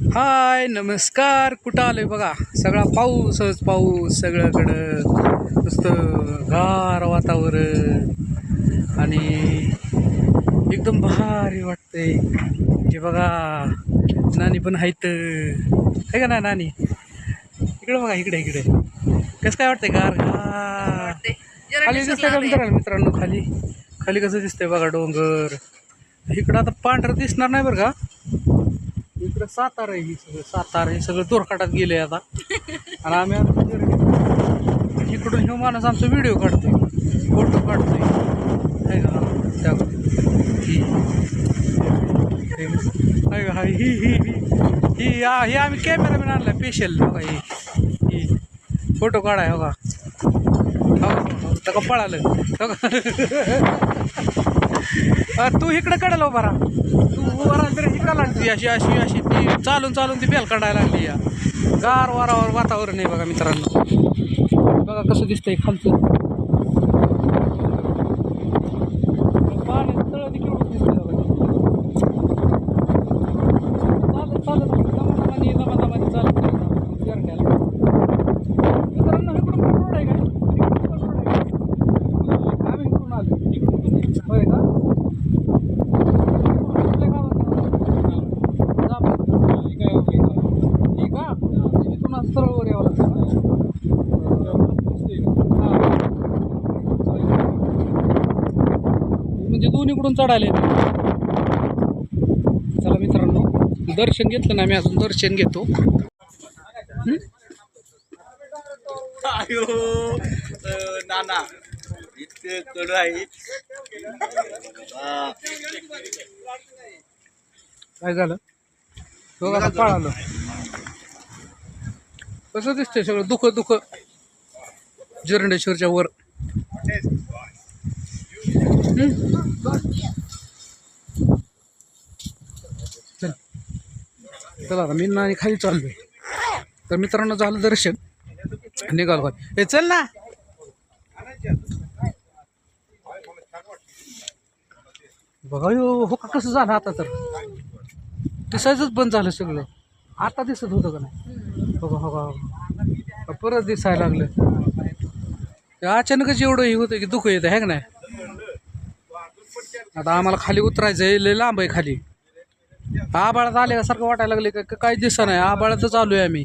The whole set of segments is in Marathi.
हाय नमस्कार. कुठं आलोय बघा? सगळा पाऊसच पाऊस सगळ्याकडं. नुसतं गार वातावरण. आणि एकदम भारी वाटतंय. जे बघा नानी पण आहेत आहे का ना नानी? इकडे बघा इकडे इकडे. कसं काय वाटतंय गार? गार खाली दिसतंय का मित्रांनो मित्रांनो खाली? खाली कसं दिसतंय बघा डोंगर. इकडं आता पांढरं दिसणार नाही बरं का? इकडं सातारा आहे ही सगळं सातारा हे सगळं दोरखाटात गेले आता. आणि आम्ही आता घरी- इकडून हे माणूस आमचा व्हिडिओ काढतोय. फोटो काढतोय. आहे का? त्या ही. का? ही ही ही ही. हे आम्ही कॅमेरामॅन आणला स्पेशल बघा ही. ही. फोटो काढाय हो का हो हो. तर का पळालं. हो का? तू इकडं कडेल उभा राहा. तू उभा राहा तर ही लागली. अशी अशी अशी. ती चालून चालून ती बेल काढायला लागली या. गार वारावर वातावरण आहे बघा मित्रांनो. बघा कसं दिसतंय खालचं पाण्याचं तळं ते केवढं दिसतंय बघा. चालत चालत दमादमाने दमादमाने चालत चालत जरट्याला. मित्रांनो इकडून पण रोड आहे का इकडून पण रोड आहे का? आम्ही इकडून आलो होय का कुठल्या गावात? जांभूळ. ही का? इथून असं सरळ वर यावं लागतं ना? हा. म्हणजे दोन्हीकडून चढायला येते चला मित्रांनो दर्शन घेतलं ना मी अजून दर्शन घेतो. नाना इतकं कडू आहे. काय झालं? आता पळालं. कसं दिसतंय सगळं? दुःख दुःख. जरंडेश्वरच्या वर? चल. चला आता मी आणि खाली चाललोय. तर मित्रांनो झालं दर्शन. निघालो खाली हे चल ना. बघा हो का कसं झालं आता तर? दिसायचंच बंद झालं सगळं. आता दिसत होतं का नाही? बघा हो का, हो परत दिसायला लागलं. अचानकच एवढं हे होतं की दुःख येतं आहे का नाही? आता आम्हाला खाली उतरायचं आहे लय लांब आहे खाली. आबाळात आल्यासारखं वाटायला लागले का काय दिसा नाही आबाळातच आलोय आम्ही.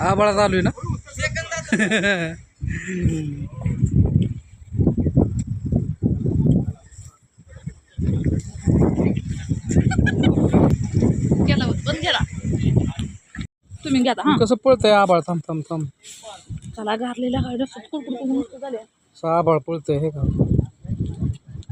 आबाळात आलोय ना? गेला बंद गेला. तुम्ही घ्या कसं पळतंय आबाळ? थांब थांब थांब. चला झाले असं आबाळ पळतंय हे का?